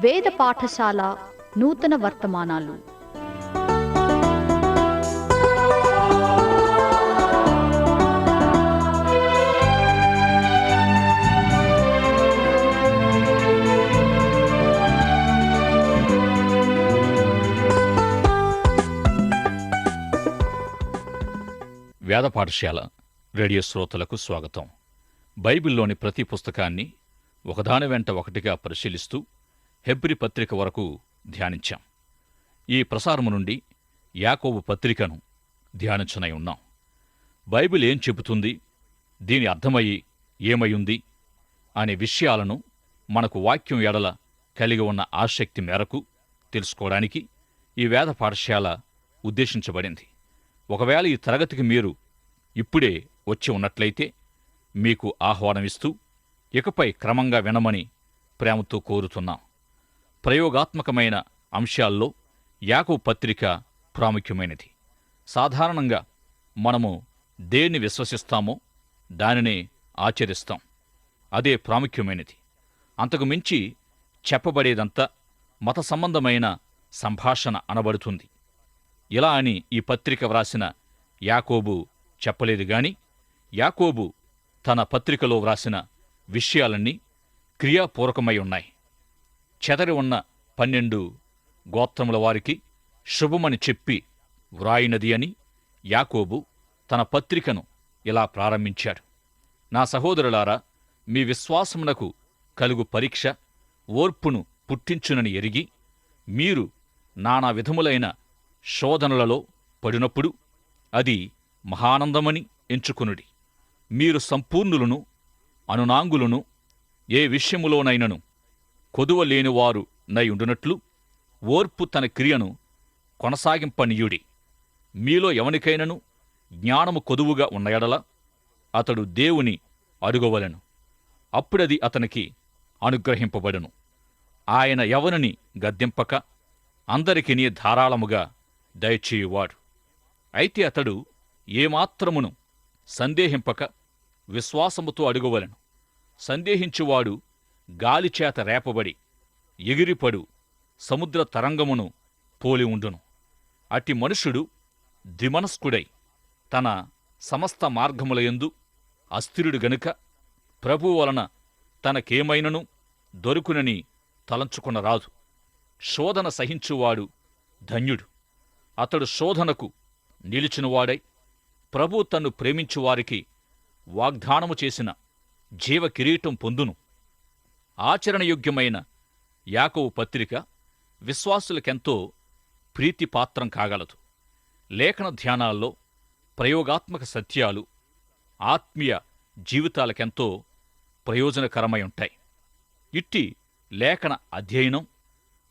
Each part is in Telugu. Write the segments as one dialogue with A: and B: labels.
A: వేద పాఠశాల నూతన వర్తమానాలు.
B: వేద పాఠశాల రేడియో శ్రోతలకు స్వాగతం. బైబిల్లోని ప్రతి పుస్తకాన్ని ఒకదాని వెంట ఒకటిగా పరిశీలిస్తూ హెబ్రి పత్రిక వరకు ధ్యానించాం. ఈ ప్రసారము నుండి యాకోబు పత్రికను ధ్యానించనై ఉన్నాం. బైబిల్ ఏం చెబుతుంది? దీని అర్థమయ్యి ఏమయ్యుంది అనే విషయాలను మనకు వాక్యం ఎడల కలిగి ఉన్న ఆసక్తి మేరకు తెలుసుకోవడానికి ఈ వేద పాఠశాల ఉద్దేశించబడింది. ఒకవేళ ఈ తరగతికి మీరు ఇప్పుడే వచ్చి ఉన్నట్లయితే మీకు ఆహ్వానమిస్తూ ఇకపై క్రమంగా వినమని ప్రేమతో కోరుతున్నాం. ప్రయోగాత్మకమైన అంశాల్లో యాకో పత్రిక ప్రాముఖ్యమైనది. సాధారణంగా మనము దేన్ని విశ్వసిస్తామో దానినే ఆచరిస్తాం. అదే ప్రాముఖ్యమైనది. అంతకు మించి చెప్పబడేదంతా మత సంబంధమైన సంభాషణ అనబడుతుంది. ఇలా అని ఈ పత్రిక వ్రాసిన యాకోబు చెప్పలేదు గాని యాకోబు తన పత్రికలో వ్రాసిన విషయాలన్నీ క్రియాపూర్వకమై ఉన్నాయి. చెదరి ఉన్న పన్నెండు గోత్రముల వారికి శుభమని చెప్పి వ్రాయినది అని యాకోబు తన పత్రికను ఇలా ప్రారంభించాడు. నా సహోదరులారా మీ విశ్వాసమునకు కలుగు పరీక్ష ఓర్పును పుట్టించునని ఎరిగి మీరు నానా విధములైన శోధనలలో పడినప్పుడు అది మహానందమని ఎంచుకునుడి. మీరు సంపూర్ణులను అనునాంగులను ఏ విషయములోనైనను కొదువ లేనివారు నైయుండునట్లు ఓర్పు తన క్రియను కొనసాగింపనీయుడి. మీలో ఎవనికైనను జ్ఞానము కొదువుగా ఉన్న ఎడల అతడు దేవుని అడుగవలెను. అప్పుడది అతనికి అనుగ్రహింపబడును. ఆయన ఎవరిని గద్దెంపక అందరికిని ధారాళముగా దయచేయువాడు. అయితే అతడు ఏమాత్రమును సందేహింపక విశ్వాసముతో అడుగవలెను. సందేహించువాడు గాలిచేత రేపబడి ఎగిరిపడు సముద్ర తరంగమును పోలి ఉండును. అట్టి మనుషుడు ద్విమనస్కుడై తన సమస్త మార్గములయందు అస్థిరుడు గనుక ప్రభు వలన తనకేమైనను దొరుకునని తలంచుకునరాదు శోధన సహించువాడు ధన్యుడు. అతడు శోధనకు నిలిచినవాడై ప్రభు తన్ను ప్రేమించువారికి వాగ్దానము చేసిన జీవ కిరీటం పొందును. ఆచరణయోగ్యమైన యాకవు పత్రిక విశ్వాసులకెంతో ప్రీతిపాత్రం కాగలదు. లేఖన ధ్యానాల్లో ప్రయోగాత్మక సత్యాలు ఆత్మీయ జీవితాలకెంతో ప్రయోజనకరమై ఉంటాయి. ఇట్టి లేఖన అధ్యయనం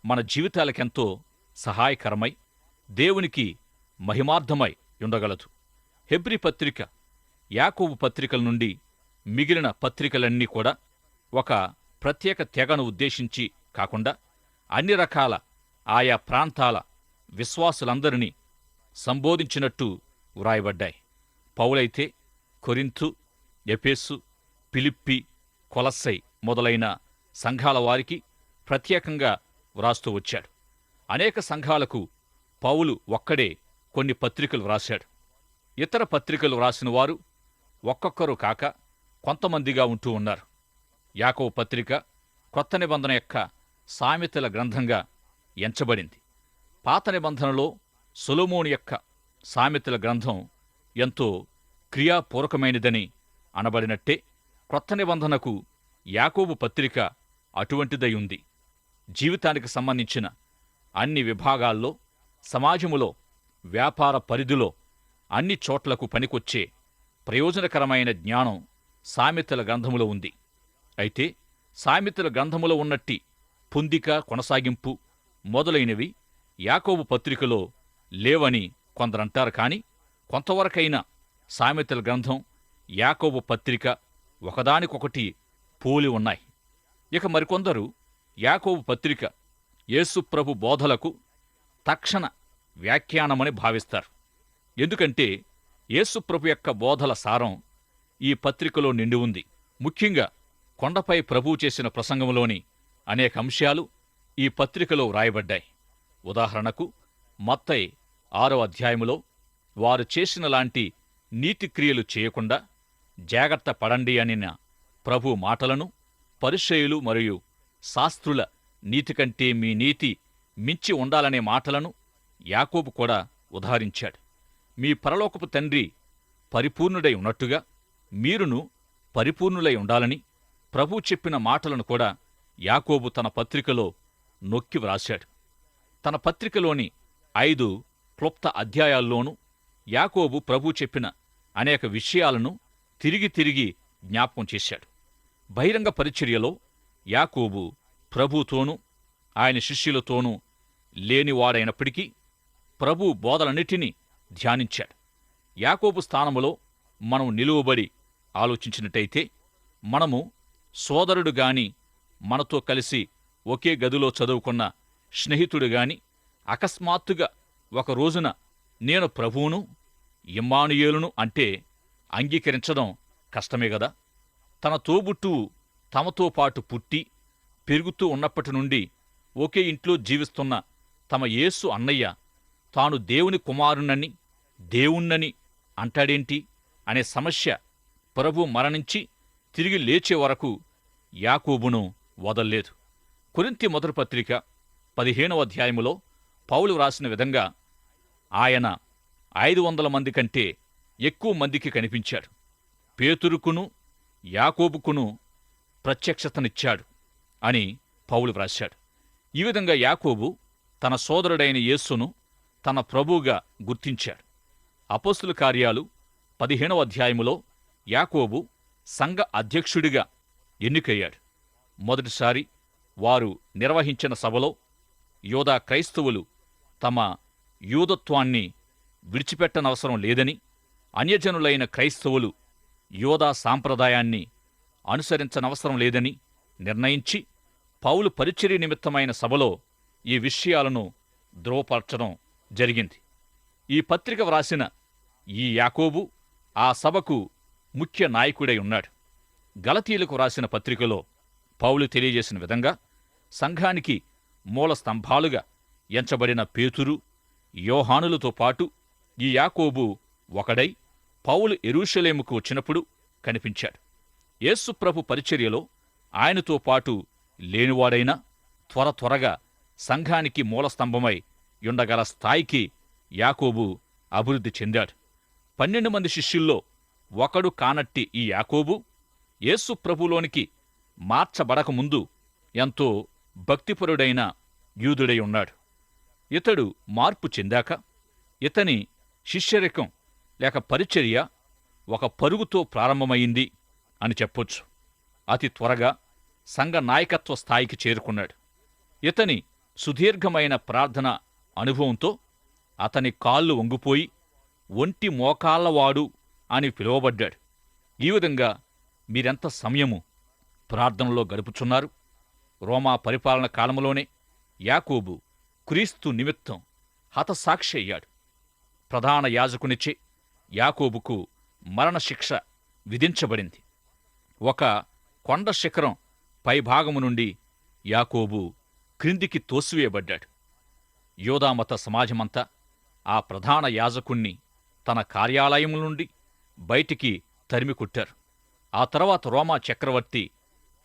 B: మన జీవితాలకెంతో సహాయకరమై దేవునికి మహిమార్థమై ఉండగలదు. హెబ్రి పత్రిక యాకోబు పత్రికల నుండి మిగిలిన పత్రికలన్నీ కూడా ఒక ప్రత్యేక తెగను ఉద్దేశించి కాకుండా అన్ని రకాల ఆయా ప్రాంతాల విశ్వాసులందరినీ సంబోధించినట్టు వ్రాయబడ్డాయి. పౌలైతే కొరింథు ఎపేసు పిలిప్పి కొలస్సై మొదలైన సంఘాల వారికి ప్రత్యేకంగా వ్రాస్తూ వచ్చాడు. అనేక సంఘాలకు పౌలు ఒక్కడే కొన్ని పత్రికలు వ్రాశాడు. ఇతర పత్రికలు వ్రాసిన వారు ఒక్కొక్కరు కాక కొంతమందిగా ఉంటూ ఉన్నారు. యాకోబు పత్రిక కొత్త నిబంధన యొక్క సామెతల గ్రంథంగా ఎంచబడింది. పాత నిబంధనలో సొలొమోను యొక్క సామెతల గ్రంథం ఎంతో క్రియాపూర్వకమైనదని అనబడినట్టే క్రొత్త నిబంధనకు యాకోబు పత్రిక అటువంటిదై ఉంది. జీవితానికి సంబంధించిన అన్ని విభాగాల్లో సమాజములో వ్యాపార పరిధిలో అన్ని చోట్లకు పనికొచ్చే ప్రయోజనకరమైన జ్ఞానం సామెతల గ్రంథములో ఉంది. అయితే సామెతల గ్రంథములో ఉన్నట్టి పొందిక కొనసాగింపు మొదలైనవి యాకోబు పత్రికలో లేవని కొందరంటారు కాని కొంతవరకైనా సామెతల గ్రంథం యాకోబు పత్రిక ఒకదానికొకటి పోలి ఉన్నాయి. ఇక మరికొందరు యాకోబు పత్రిక యేసుప్రభు బోధలకు తక్షణ వ్యాఖ్యానమని భావిస్తారు. ఎందుకంటే యేసుప్రభు యొక్క బోధల సారం ఈ పత్రికలో నిండి ఉంది. ముఖ్యంగా కొండపై ప్రభువు చేసిన ప్రసంగంలోని అనేక అంశాలు ఈ పత్రికలో వ్రాయబడ్డాయి. ఉదాహరణకు మత్తై ఆరో అధ్యాయములో వారు చేసిన లాంటి నీతిక్రియలు చేయకుండా జాగ్రత్త పడండి అనిన ప్రభు మాటలను పరిచయులు మరియు శాస్త్రుల నీతి కంటే మీ నీతి మించి ఉండాలనే మాటలను యాకోబు కూడా ఉదాహరించాడు. మీ పరలోకపు తండ్రి పరిపూర్ణుడై ఉన్నట్టుగా మీరును పరిపూర్ణులై ఉండాలని ప్రభు చెప్పిన మాటలను కూడా యాకోబు తన పత్రికలో నొక్కి వ్రాశాడు. తన పత్రికలోని ఐదు క్లుప్త అధ్యాయాల్లోనూ యాకోబు ప్రభు చెప్పిన అనేక విషయాలను తిరిగి తిరిగి జ్ఞాపకం చేశాడు. బహిరంగ పరిచర్యలో యాకోబు ప్రభుతోనూ ఆయన శిష్యులతోనూ లేనివాడైనప్పటికీ ప్రభు బోధలన్నిటినీ ధ్యానించాడు. యాకోబు స్థానములో మనం నిలువబడి ఆలోచించినట్టయితే మనము సోదరుడు గాని మనతో కలిసి ఒకే గదిలో చదువుకున్న స్నేహితుడు గాని అకస్మాత్తుగా ఒక రోజున నేను ప్రభువును ఇమ్మానుయేలును అంటే అంగీకరించడం కష్టమే గదా. తన తోబుట్టువు తమతో పాటు పుట్టి పెరుగుతూ ఉన్నప్పటి నుండి ఒకే ఇంట్లో జీవిస్తున్న తమ యేసు అన్నయ్య తాను దేవుని కుమారునని దేవుణ్ణని అంటాడేంటి అనే సమస్య ప్రభు మరణించి తిరిగి లేచే వరకు యాకూబును వదల్లేదు. కొరింతి మొదటి పత్రిక పదిహేనవ అధ్యాయములో పౌలు వ్రాసిన విధంగా ఆయన ఐదు వందల మంది కంటే ఎక్కువ మందికి కనిపించాడు. పేతురుకును యాకోబుకును ప్రత్యక్షతనిచ్చాడు అని పౌలు వ్రాశాడు. ఈ విధంగా యాకోబు తన సోదరుడైన యేస్సును తన ప్రభువుగా గుర్తించాడు. అపోస్తుల కార్యాలు పదిహేనవ అధ్యాయములో యాకోబు సంఘ అధ్యక్షుడిగా ఎన్నికయ్యాడు. మొదటిసారి వారు నిర్వహించిన సభలో యోధా క్రైస్తవులు తమ యూదత్వాన్ని విడిచిపెట్టనవసరం లేదని అన్యజనులైన క్రైస్తవులు యోధా సాంప్రదాయాన్ని అనుసరించనవసరం లేదని నిర్ణయించి పౌలు పరిచర్య నిమిత్తమైన సభలో ఈ విషయాలను ధ్రువపరచడం జరిగింది. ఈ పత్రిక వ్రాసిన ఈ యాకోబు ఆ సభకు ముఖ్య నాయకుడై ఉన్నాడు. గలతీలకు రాసిన పత్రికలో పౌలు తెలియజేసిన విధంగా సంఘానికి మూల స్తంభాలుగా ఎంచబడిన పేతురు యోహానులతో పాటు ఈ యాకోబు ఒకడై పౌలు ఎరూషలేముకు వచ్చినప్పుడు కనిపించాడు. యేసుప్రభు పరిచర్యలో ఆయనతో పాటు లేనివాడైనా త్వర త్వరగా సంఘానికి మూలస్తంభమై యుండగల స్థాయికి యాకోబు అభివృద్ధి చెందాడు. పన్నెండు మంది శిష్యుల్లో ఒకడు కానట్టి ఈ యాకోబు యేసు ప్రభులోనికి మార్చబడకముందు ఎంతో భక్తిపరుడైన యూదుడై ఉన్నాడు. ఇతడు మార్పు చెందాక ఇతని శిష్యరికం లేక పరిచర్య ఒక పరుగుతో ప్రారంభమైంది అని చెప్పొచ్చు. అతి త్వరగా సంఘ నాయకత్వ స్థాయికి చేరుకున్నాడు. ఇతని సుదీర్ఘమైన ప్రార్థన అనుభవంతో అతని కాళ్ళు వంగిపోయి ఒంటి మోకాళ్ళవాడు అని పిలువబడ్డాడు. ఈ విధంగా మీరెంత సమయము ప్రార్థనలో గడుపుచున్నారు? రోమా పరిపాలన కాలంలోనే యాకోబు క్రీస్తు నిమిత్తం హతసాక్షి అయ్యాడు. ప్రధాన యాజకునిచే యాకోబుకు మరణశిక్ష విధించబడింది. ఒక కొండ శిఖరం పైభాగము నుండి యాకోబు క్రిందికి తోసివేయబడ్డాడు. యోదామత సమాజమంతా ఆ ప్రధాన యాజకుణ్ణి తన కార్యాలయం నుండి బయటికి తరిమికొట్టారు ఆ తర్వాత రోమా చక్రవర్తి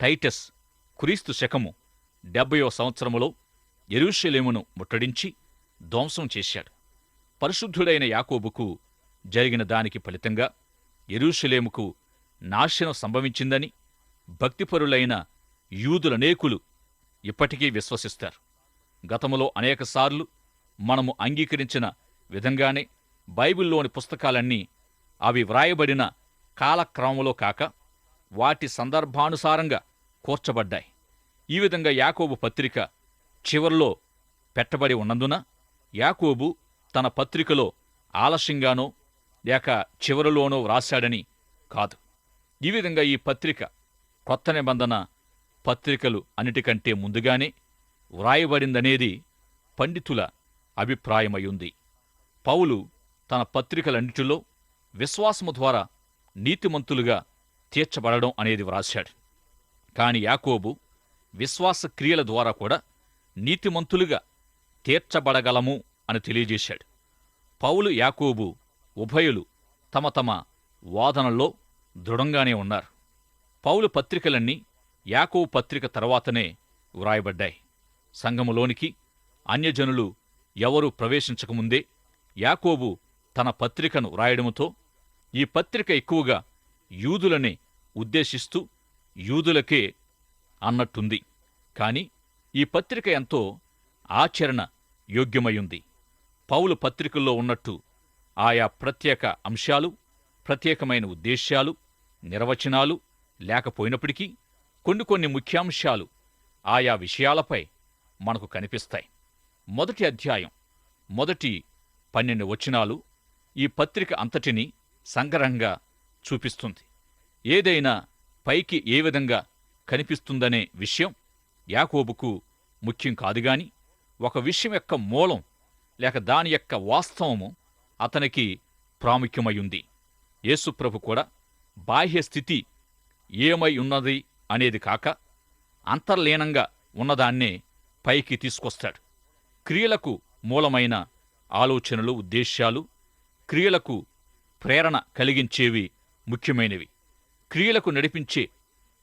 B: టైటస్ క్రీస్తు శకము డెబ్బయో సంవత్సరములో ఎరుషలేమును ముట్టడించి ధ్వంసం చేశాడు. పరిశుద్ధుడైన యాకోబుకు జరిగిన దానికి ఫలితంగా ఎరుషలేముకు నాశనం సంభవించిందని భక్తిపరులైన యూదులనేకులు ఇప్పటికీ విశ్వసిస్తారు. గతములో అనేకసార్లు మనము అంగీకరించిన విధంగానే బైబిల్లోని పుస్తకాలన్నీ అవి వ్రాయబడిన కాలక్రమంలో కాక వాటి సందర్భానుసారంగా కూర్చబడ్డాయి. ఈ విధంగా యాకోబు పత్రిక చివరిలో పెట్టబడి ఉన్నందున యాకోబు తన పత్రికలో ఆలస్యంగానో లేక చివరిలోనో వ్రాశాడని కాదు. ఈ విధంగా ఈ పత్రిక కొత్త నిబంధన పత్రికలు అన్నిటికంటే ముందుగానే వ్రాయబడిందనేది పండితుల అభిప్రాయమయ్యుంది పౌలు తన పత్రికలన్నిటిలో విశ్వాసము ద్వారా నీతిమంతులుగా తీర్చబడడం అనేది వ్రాశాడు. కాని యాకోబు విశ్వాస క్రియల ద్వారా కూడా నీతిమంతులుగా తీర్చబడగలము అని తెలియజేశాడు. పౌలు యాకోబు ఉభయులు తమ తమ వాదనల్లో దృఢంగానే ఉన్నారు. పౌలు పత్రికలన్నీ యాకోబు పత్రిక తర్వాతనే వ్రాయబడ్డాయి. సంఘములోనికి అన్యజనులు ఎవరూ ప్రవేశించకముందే యాకోబు తన పత్రికను వ్రాయడముతో ఈ పత్రిక ఎక్కువగా యూదులని ఉద్దేశిస్తూ యూదులకే అన్నట్టుంది. కాని ఈ పత్రిక ఎంతో ఆచరణ యోగ్యమయుంది. పౌలు పత్రికల్లో ఉన్నట్టు ఆయా ప్రత్యేక అంశాలు ప్రత్యేకమైన ఉద్దేశ్యాలు నిర్వచనాలు లేకపోయినప్పటికీ కొన్ని కొన్ని ముఖ్యాంశాలు ఆయా విషయాలపై మనకు కనిపిస్తాయి. మొదటి అధ్యాయం మొదటి పన్నెండు వచనాలు ఈ పత్రిక అంతటిని సంగ్రహంగా చూపిస్తుంది. ఏదైనా పైకి ఏ విధంగా కనిపిస్తుందనే విషయం యాకోబుకు ముఖ్యం కాదుగాని ఒక విషయం యొక్క మూలం లేక దాని యొక్క వాస్తవము అతనికి ప్రాముఖ్యమయ్యుంది యేసుప్రభు కూడా బాహ్య స్థితి ఏమై ఉన్నది అనేది కాక అంతర్లీనంగా ఉన్నదాన్నే పైకి తీసుకొస్తాడు. క్రియలకు మూలమైన ఆలోచనలు ఉద్దేశ్యాలు క్రియలకు ప్రేరణ కలిగించేవి ముఖ్యమైనవి. క్రియలకు నడిపించే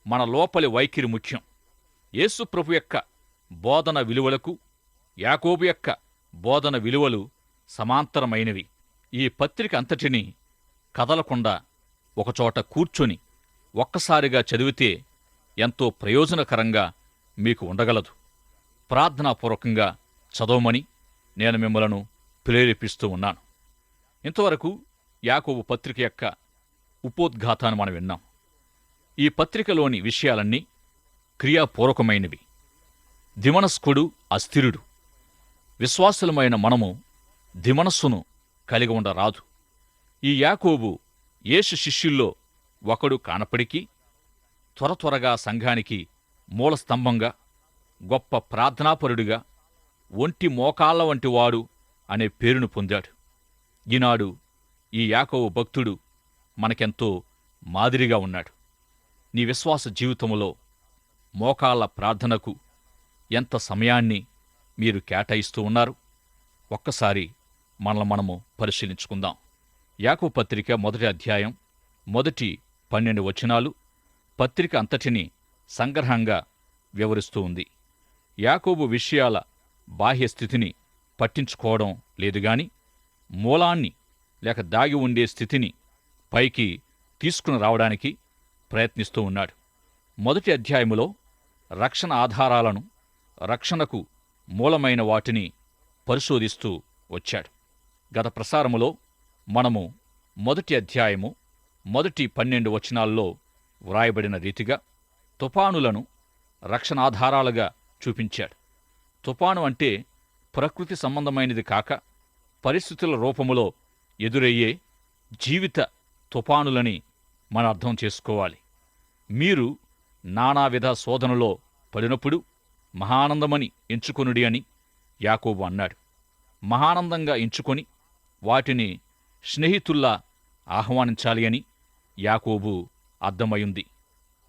B: మన లోపలి వైఖరి ముఖ్యం. యేసుప్రభు యొక్క బోధన విలువలకు యాకోబు యొక్క బోధన విలువలు సమాంతరమైనవి. ఈ పత్రిక అంతటినీ కదలకుండా ఒకచోట కూర్చొని ఒక్కసారిగా చదివితే ఎంతో ప్రయోజనకరంగా మీకు ఉండగలదు. ప్రార్థనాపూర్వకంగా చదవమని నేను మిమ్మలను ప్రేరేపిస్తూ ఉన్నాను. ఇంతవరకు యాకోబు పత్రిక యొక్క ఉపోద్ఘాతాన్ని మనం విన్నాం. ఈ పత్రికలోని విషయాలన్నీ క్రియాపూర్వకమైనవి. దిమనస్కుడు అస్థిరుడు. విశ్వాసులమైన మనము దిమనస్సును కలిగి ఉండరాదు. ఈ యాకోబు యేసు శిష్యుల్లో ఒకడు కానప్పటికీ త్వర త్వరగా సంఘానికి మూలస్తంభంగా గొప్ప ప్రార్థనాపరుడిగా ఒంటి మోకాళ్ళ వంటి వాడు అనే పేరును పొందాడు. ఈనాడు ఈ యాకోవు భక్తుడు మనకెంతో మాదిరిగా ఉన్నాడు. నీ విశ్వాస జీవితంలో మోకాళ్ళ ప్రార్థనకు ఎంత సమయాన్ని మీరు కేటాయిస్తూ ఉన్నారు? ఒక్కసారి మనల్ని మనము పరిశీలించుకుందాం. యాకోబు పత్రిక మొదటి అధ్యాయం మొదటి పన్నెండు వచనాలు పత్రిక అంతటిని సంగ్రహంగా వివరిస్తూ ఉంది. యాకోబు విషయాల బాహ్య స్థితిని పట్టించుకోవడం లేదుగాని మూలాన్ని లేక దాగి ఉండే స్థితిని పైకి తీసుకుని రావడానికి ప్రయత్నిస్తూ ఉన్నాడు. మొదటి అధ్యాయములో రక్షణ ఆధారాలను రక్షణకు మూలమైన వాటిని పరిశోధిస్తూ వచ్చాడు. గత ప్రసారములో మనము మొదటి అధ్యాయము మొదటి పన్నెండు వచనాల్లో వ్రాయబడిన రీతిగా తుపానులను రక్షణాధారాలుగా చూపించాడు. తుపాను అంటే ప్రకృతి సంబంధమైనది కాక పరిస్థితుల రూపములో ఎదురయ్యే జీవిత తుఫానులని మన అర్థం చేసుకోవాలి. మీరు నానావిధ శోధనలో పడినప్పుడు మహానందమని ఎంచుకొనుడి అని యాకోబు అన్నాడు. మహానందంగా ఎంచుకొని వాటిని స్నేహితుల్లా ఆహ్వానించాలి అని యాకోబు అర్థమయుంది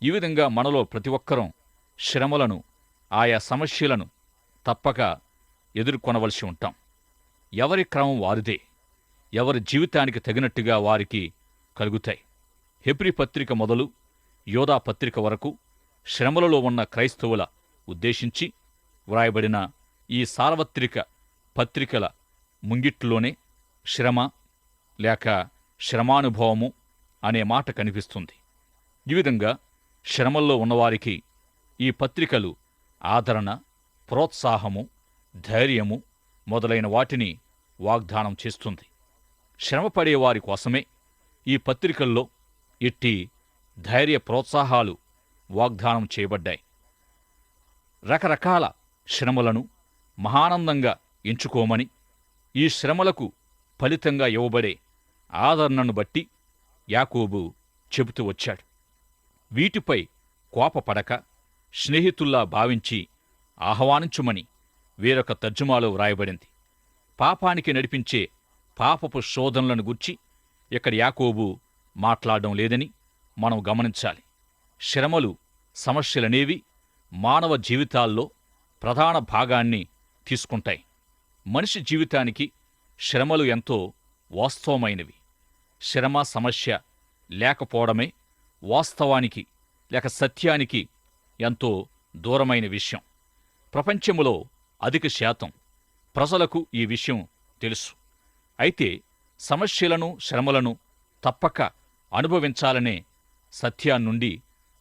B: ఈ విధంగా మనలో ప్రతి ఒక్కరం శ్రమలను ఆయా సమస్యలను తప్పక ఎదుర్కొనవలసి ఉంటాం. ఎవరి క్రమం వారిదే? ఎవరి జీవితానికి తగినట్టుగా వారికి కలుగుతాయి. హెబ్రి పత్రిక మొదలు యోధా పత్రిక వరకు శ్రమలలో ఉన్న క్రైస్తవుల ఉద్దేశించి వ్రాయబడిన ఈ సార్వత్రిక పత్రికల ముంగిట్లోనే శ్రమ లేక శ్రమానుభవము అనే మాట కనిపిస్తుంది. ఈ విధంగా శ్రమల్లో ఉన్నవారికి ఈ పత్రికలు ఆదరణ ప్రోత్సాహము ధైర్యము మొదలైన వాటిని వాగ్దానం చేస్తుంది. శ్రమపడేవారి కోసమే ఈ పత్రికల్లో ఇట్టి ధైర్య ప్రోత్సాహాలు వాగ్దానం చేయబడ్డాయి. రకరకాల శ్రమలను మహానందంగా ఎంచుకోమని ఈ శ్రమలకు ఫలితంగా ఇవ్వబడే ఆదరణను బట్టి యాకోబు చెబుతూ వచ్చాడు. వీటిపై కోపపడక స్నేహితుల్లా భావించి ఆహ్వానించుమని వేరొక తర్జుమాలో వ్రాయబడింది. పాపానికి నడిపించే పాపపు శోధనలను గుర్చి ఇక్కడ యాకోబు మాట్లాడడం లేదని మనం గమనించాలి. శ్రమలు సమస్యలనేవి మానవ జీవితాల్లో ప్రధాన భాగాన్ని తీసుకుంటాయి. మనిషి జీవితానికి శ్రమలు ఎంతో వాస్తవమైనవి. శ్రమ సమస్య లేకపోవడమే వాస్తవానికి లేక సత్యానికి ఎంతో దూరమైన విషయం. ప్రపంచములో అధిక శాతం ప్రజలకు ఈ విషయం తెలుసు. అయితే సమస్యలను శ్రమలను తప్పక అనుభవించాలనే సత్యాన్నుండి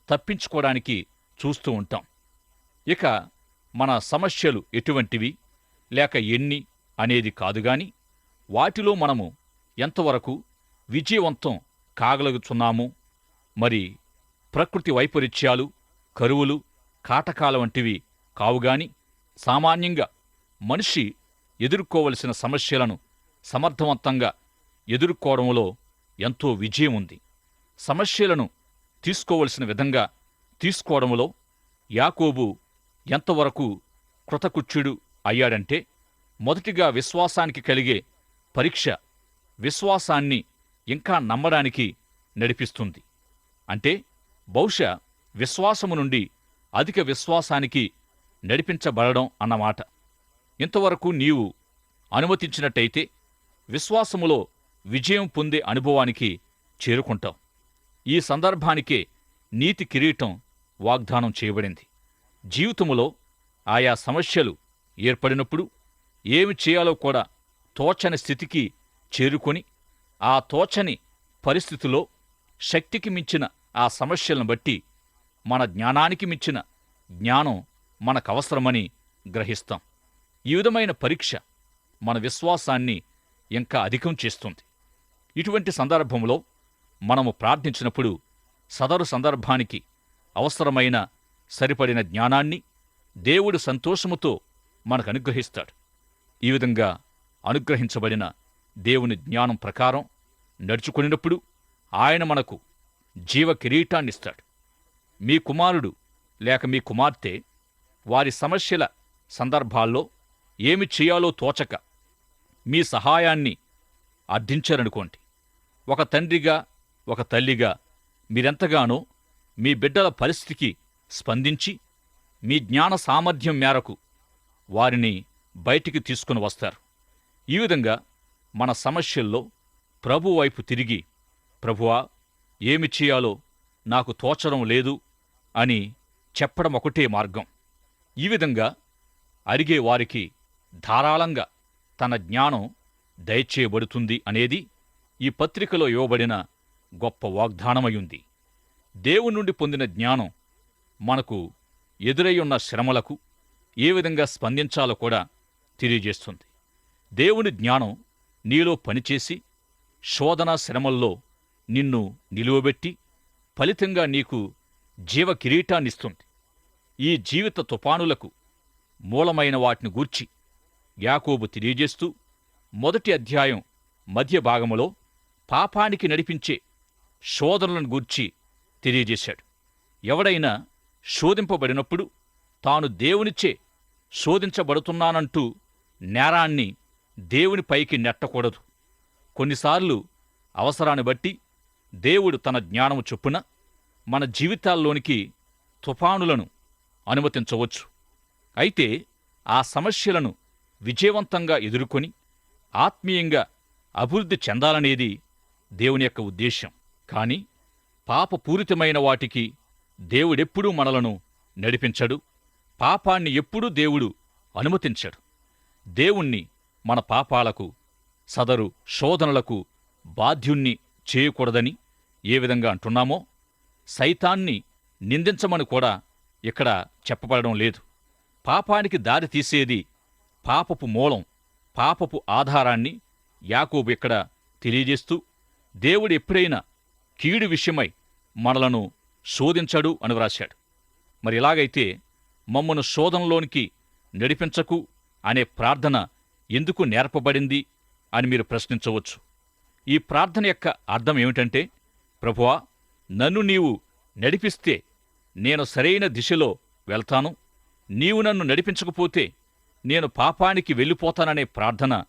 B: తప్పించుకోవడానికి చూస్తూ ఉంటాం. ఇక మన సమస్యలు ఎటువంటివి? లేక ఎన్ని అనేది కాదుగాని వాటిలో మనము ఎంతవరకు విజయవంతం కాగలుగుతున్నాము? మరి ప్రకృతి వైపరీత్యాలు కరువులు కాటకాల వంటివి కావుగాని సామాన్యంగా మనిషి ఎదుర్కోవలసిన సమస్యలను సమర్థవంతంగా ఎదుర్కోవడంలో ఎంతో విజయం ఉంది సమస్యలను తీసుకోవలసిన విధంగా తీసుకోవడంలో యాకోబు ఎంతవరకు కృతకుచ్చుడు అయ్యాడంటే మొదటిగా విశ్వాసానికి కలిగే పరీక్ష విశ్వాసాన్ని ఇంకా నమ్మడానికి నడిపిస్తుంది. అంటే బహుశా విశ్వాసము నుండి అధిక విశ్వాసానికి నడిపించబడడం అన్నమాట. ఇంతవరకు నీవు అనుమతించినట్టయితే విశ్వాసములో విజయం పొందే అనుభవానికి చేరుకుంటాం. ఈ సందర్భానికే నీతి కిరీటం వాగ్దానం చేయబడింది. జీవితములో ఆయా సమస్యలు ఏర్పడినప్పుడు ఏమి చేయాలో కూడా తోచని స్థితికి చేరుకొని ఆ తోచని పరిస్థితిలో శక్తికి మించిన ఆ సమస్యలను బట్టి మన జ్ఞానానికి మించిన జ్ఞానం మనకవసరమని గ్రహిస్తాం. ఈ విధమైన పరీక్ష మన విశ్వాసాన్ని ఇంకా అధికం చేస్తుంది. ఇటువంటి సందర్భంలో మనము ప్రార్థించినప్పుడు సదరు సందర్భానికి అవసరమైన సరిపడిన జ్ఞానాన్ని దేవుడు సంతోషముతో మనకు అనుగ్రహిస్తాడు ఈ విధంగా అనుగ్రహించబడిన దేవుని జ్ఞానం ప్రకారం నడుచుకునినప్పుడు ఆయన మనకు జీవ కిరీటాన్నిస్తాడు మీ కుమారుడు లేక మీ కుమార్తె వారి సమస్యల సందర్భాల్లో ఏమి చేయాలో తోచక మీ సహాయాన్ని అర్థించారనుకోండి. ఒక తండ్రిగా ఒక తల్లిగా మీరెంతగానో మీ బిడ్డల పరిస్థితికి స్పందించి మీ జ్ఞాన సామర్థ్యం మేరకు వారిని బయటికి తీసుకుని వస్తారు. ఈ విధంగా మన సమస్యల్లో ప్రభు వైపు తిరిగి ప్రభువా ఏమి చేయాలో నాకు తోచడం లేదు అని చెప్పడం ఒకటే మార్గం. ఈ విధంగా అరిగే వారికి ధారాళంగా తన జ్ఞానం దయచేయబడుతుంది అనేది ఈ పత్రికలో ఇవ్వబడిన గొప్ప వాగ్దానమయుంది దేవుని నుండి పొందిన జ్ఞానం మనకు ఎదురయ్యున్న శ్రమలకు ఏ విధంగా స్పందించాలో కూడా తెలియజేస్తుంది. దేవుని జ్ఞానం నీలో పనిచేసి శోధన శ్రమల్లో నిన్ను నిలువబెట్టి ఫలితంగా నీకు జీవ కిరీటాన్నిస్తుంది. ఈ జీవిత తుపానులకు మూలమైన వాటిని గూర్చి యాకోబు తెలియజేస్తూ మొదటి అధ్యాయం మధ్య భాగములో పాపానికి నడిపించే శోధనలను గూర్చి తెలియజేశాడు. ఎవడైనా శోధింపబడినప్పుడు తాను దేవునిచ్చే శోధించబడుతున్నానంటూ నేరాన్ని దేవుని పైకి నెట్టకూడదు. కొన్నిసార్లు అవసరాన్ని బట్టి దేవుడు తన జ్ఞానము చొప్పున మన జీవితాల్లోనికి తుఫానులను అనుమతించవచ్చు. అయితే ఆ సమస్యలను విజయవంతంగా ఎదుర్కొని ఆత్మీయంగా అభివృద్ధి చెందాలనేది దేవుని యొక్క ఉద్దేశ్యం. కాని పాపపూరితమైన వాటికి దేవుడెప్పుడూ మనలను నడిపించడు. పాపాన్ని ఎప్పుడూ దేవుడు అనుమతించడు. దేవుణ్ణి మన పాపాలకు సదరు శోధనలకు బాధ్యుణ్ణి చేయకూడదని ఏ విధంగా అంటున్నామో సైతాన్ని నిందించమని కూడా ఇక్కడ చెప్పబడడం లేదు. పాపానికి దారి తీసేది పాపపు మూలం పాపపు ఆధారాన్ని యాకోబు ఇక్కడ తెలియజేస్తూ దేవుడు ఎప్పుడైనా కీడు విషయమై మనలను శోధించడు అని వ్రాశాడు. మరి ఇలాగైతే మమ్మను శోధనలోనికి నడిపించకు అనే ప్రార్థన ఎందుకు నేర్పబడింది అని మీరు ప్రశ్నించవచ్చు. ఈ ప్రార్థన యొక్క అర్థం ఏమిటంటే ప్రభువా నన్ను నీవు నడిపిస్తే నేను సరైన దిశలో వెళ్తాను. నీవు నన్ను నడిపించకపోతే నేను పాపానికి వెళ్ళిపోతాననే ప్రార్థన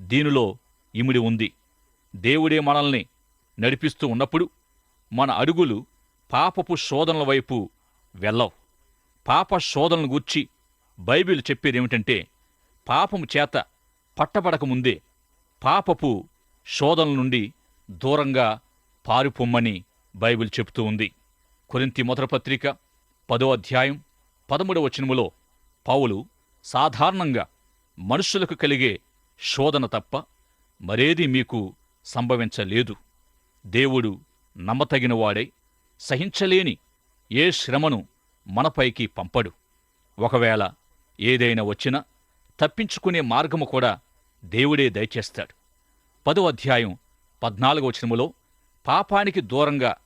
B: దీనిలో ఇమిడి ఉంది. దేవుడే మనల్ని నడిపిస్తూ ఉన్నప్పుడు మన అడుగులు పాపపు శోధనల వైపు వెళ్ళవు. పాప శోధనను గూర్చి బైబిల్ చెప్పేదేమిటంటే పాపము చేత పట్టబడకముందే పాపపు శోధనల నుండి దూరంగా పారిపొమ్మని బైబిల్ చెబుతూ ఉంది. కొరింతి మొదటి పత్రిక పదో అధ్యాయం పదమూడవ వచనములో పౌలు సాధారణంగా మనుషులకు కలిగే శోధన తప్ప మరేది మీకు సంభవించలేదు. దేవుడు నమ్మతగినవాడై సహించలేని ఏ శ్రమను మనపైకి పంపడు. ఒకవేళ ఏదైనా వచ్చినా తప్పించుకునే మార్గము కూడా దేవుడే దయచేస్తాడు. పదో అధ్యాయం పద్నాలుగో వచనములో పాపానికి దూరంగా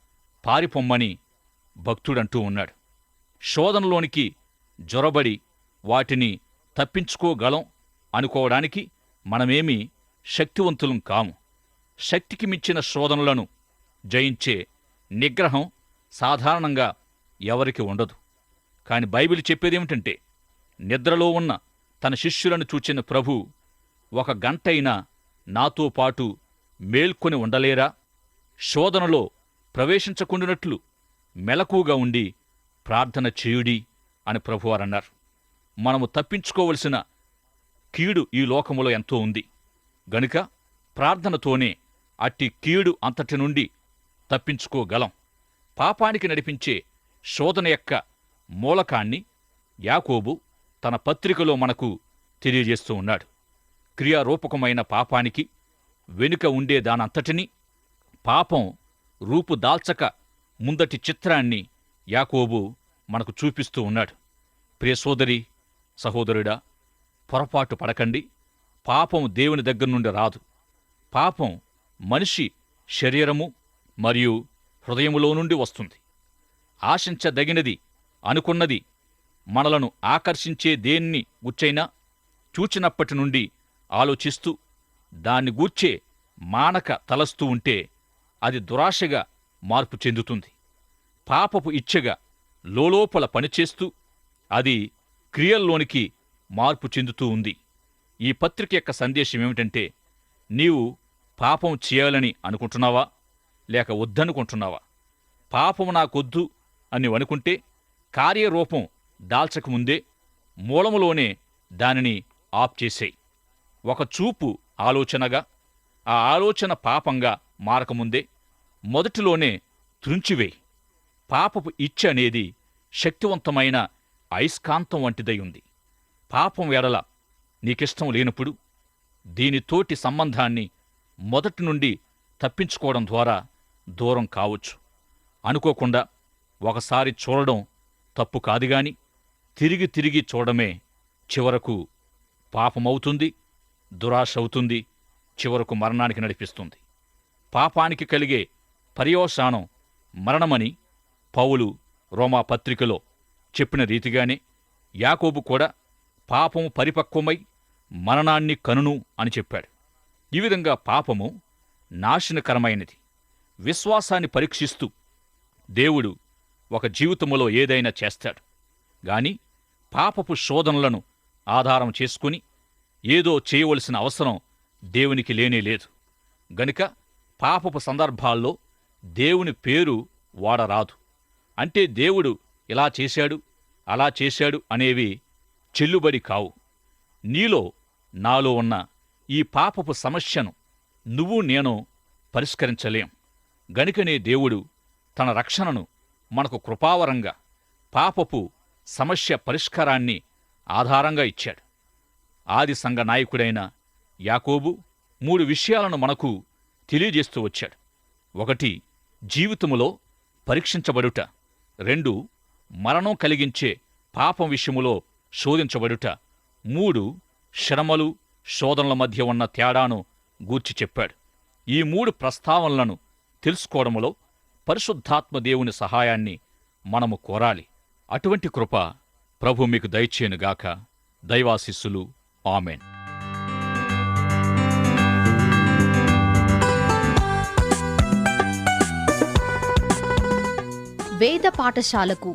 B: పారిపొమ్మని భక్తుడంటూ ఉన్నాడు. శోధనలోనికి జొరబడి వాటిని తప్పించుకోగలం అనుకోవడానికి మనమేమీ శక్తివంతులం కాము. శక్తికి మించిన శోధనలను జయించే నిగ్రహం సాధారణంగా ఎవరికి ఉండదు. కాని బైబిల్ చెప్పేదేమిటంటే నిద్రలో ఉన్న తన శిష్యులను చూచిన ప్రభు ఒక గంటైనా నాతో పాటు మేల్కొని ఉండలేరా? శోధనలో ప్రవేశించకుండినట్లు మెలకుగా ఉండి ప్రార్థన చేయుడి అని ప్రభువారన్నారు మనము తప్పించుకోవలసిన కీడు ఈ లోకములో ఎంతో ఉంది. గనుక ప్రార్థనతోనే అట్టి కీడు అంతటి నుండి తప్పించుకోగలం. పాపానికి నడిపించే శోధన యొక్క మూలకాన్ని యాకోబు తన పత్రికలో మనకు తెలియజేస్తూ ఉన్నాడు. క్రియారూపకమైన పాపానికి వెనుక ఉండే దానంతటిని పాపం రూపు దాల్చక ముందటి చిత్రాన్ని యాకోబు మనకు చూపిస్తూ ఉన్నాడు. ప్రియ సోదరి సహోదరుడా పొరపాటు పడకండి. పాపం దేవుని దగ్గర నుండి రాదు. పాపం మనిషి శరీరము మరియు హృదయములో నుండి వస్తుంది. ఆశించదగినది అనుకున్నది మనలను ఆకర్షించే దేన్ని గుచ్చైనా చూచినప్పటి నుండి ఆలోచిస్తూ దాన్ని గూర్చే మానక తలస్తూ ఉంటే అది దురాశగా మార్పు చెందుతుంది. పాపపు ఇచ్చగా లోలోపల పనిచేస్తూ అది క్రియల్లోనికి మార్పు చెందుతూ ఉంది. ఈ పత్రిక యొక్క సందేశం ఏమిటంటే నీవు పాపం చేయాలని అనుకుంటున్నావా? లేక వద్దనుకుంటున్నావా? పాపం నాకొద్దు అని అనుకుంటే కార్యరూపం దాల్చకముందే మూలములోనే దానిని ఆప్ చేసేయి. ఒక చూపు ఆలోచనగా ఆ ఆలోచన పాపంగా మారకముందే మొదటిలోనే త్రుంచివేయి. పాపపు ఇచ్చ అనేది శక్తివంతమైన అయస్కాంతం వంటిదై ఉంది. పాపం ఎడల నీకిష్టం లేనప్పుడు దీనితోటి సంబంధాన్ని మొదటి నుండి తప్పించుకోవడం ద్వారా దూరం కావచ్చు. అనుకోకుండా ఒకసారి చూడడం తప్పు కాదుగాని తిరిగి తిరిగి చూడమే చివరకు పాపమవుతుంది దురాశ అవుతుంది చివరకు మరణానికి నడిపిస్తుంది. పాపానికి కలిగే పర్యవసానం మరణమని పౌలు రోమాపత్రికలో చెప్పిన రీతిగానే యాకోబు కూడా పాపము పరిపక్వమై మరణాన్ని కనును అని చెప్పాడు. ఈ విధంగా పాపము నాశనకరమైనది. విశ్వాసాన్ని పరీక్షిస్తూ దేవుడు ఒక జీవితములో ఏదైనా చేస్తాడు. గాని పాపపు శోధనలను ఆధారం చేసుకుని ఏదో చేయవలసిన అవసరం దేవునికి లేనే లేదు. గనుక పాపపు సందర్భాల్లో దేవుని పేరు వాడరాదు. అంటే దేవుడు ఇలా చేశాడు అలా చేశాడు అనేవి చెల్లుబడి కావు. నీలో నాలో ఉన్న ఈ పాపపు సమస్యను నువ్వు నేను పరిష్కరించలేం. గనుకనే దేవుడు తన రక్షణను మనకు కృపావరంగా పాపపు సమస్య పరిష్కారాన్ని ఆధారంగా ఇచ్చాడు. ఆది సంఘ నాయకుడైన యాకోబు మూడు విషయాలను మనకు తెలియజేస్తూ వచ్చాడు. ఒకటి జీవితములో పరీక్షించబడుట. రెండు మరణం కలిగించే పాపం విషయములో శోధించబడుట. మూడు శ్రమలు శోధనల మధ్య ఉన్న తేడాను గూర్చి చెప్పాడు. ఈ మూడు ప్రస్తావనలను తెలుసుకోవడములో పరిశుద్ధాత్మ దేవుని సహాయాన్ని మనము కోరాలి. అటువంటి కృప ప్రభు మీకు దయచేయనుగాక. దైవాశిస్సులు. ఆమెన్.
A: వేద పాఠశాలకు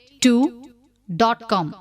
A: 2.com.